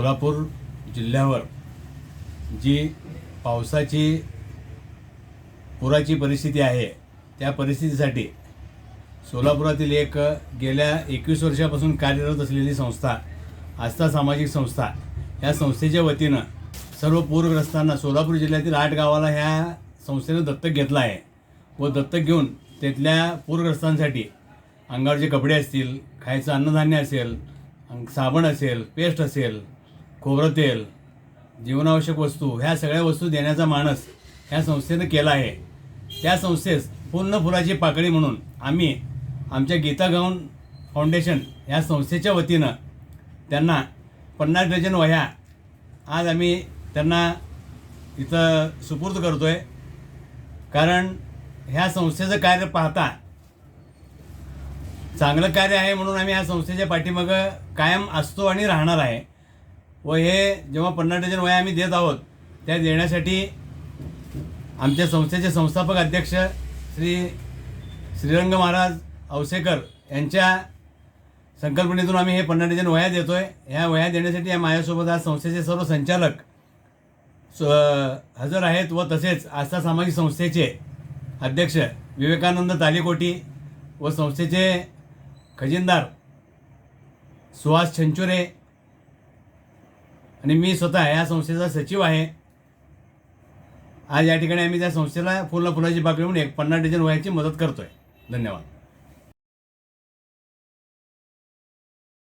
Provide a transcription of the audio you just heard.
सोलापूर जिल्ह्यावर जी पावसाची पुराची परिस्थिती आहे त्या परिस्थितीसाठी सोलापुरातील एक गेल्या एकवीस वर्षापासून कार्यरत असलेली संस्था आस्था सामाजिक संस्था या संस्थेच्या वतीनं सर्व पूरग्रस्तांना सोलापूर जिल्ह्यातील आठ गावाला ह्या संस्थेनं दत्तक घेतला आहे व दत्तक घेऊन तिथल्या पूरग्रस्तांसाठी अंगावरचे कपडे असतील खायचं अन्नधान्य असेल साबण असेल पेस्ट असेल खोबरं तेल जीवनावश्यक वस्तू ह्या सगळ्या वस्तू देण्याचा मानस ह्या संस्थेनं केला आहे. त्या संस्थेस पूर्ण फुलाची पाकळी म्हणून आम्ही आमच्या गीता गाऊन फाउंडेशन ह्या संस्थेच्या वतीनं त्यांना पन्नास डझन वह्या आज आम्ही त्यांना इथं सुपूर्द करतो आहे कारण ह्या संस्थेचं कार्य पाहता चांगलं कार्य आहे म्हणून आम्ही ह्या संस्थेच्या पाठीमागं कायम असतो आणि राहणार आहे. व हे जेव्हा पन्नास डझन वया आम्ही देत आहोत त्या देण्यासाठी आमच्या संस्थेचे संस्थापक अध्यक्ष श्री श्रीरंग महाराज औसेकर यांच्या संकल्पनेतून आम्ही हे पन्नास डझन वह्या देतो आहे ह्या वह्या देण्यासाठी या माझ्यासोबत आज संस्थेचे सर्व संचालक स- हजर आहेत व तसेच आस्था सामाजिक संस्थेचे अध्यक्ष विवेकानंद तालीकोटी व संस्थेचे खजिनदार सुहास छंचुरे आणि मी स्वतः या संस्थेचा सचिव आहे. आज या ठिकाणी आम्ही त्या संस्थेला फुलं फुलाची पाकळी म्हणून एक पन्नास डझन वयाची मदत करतोय. धन्यवाद.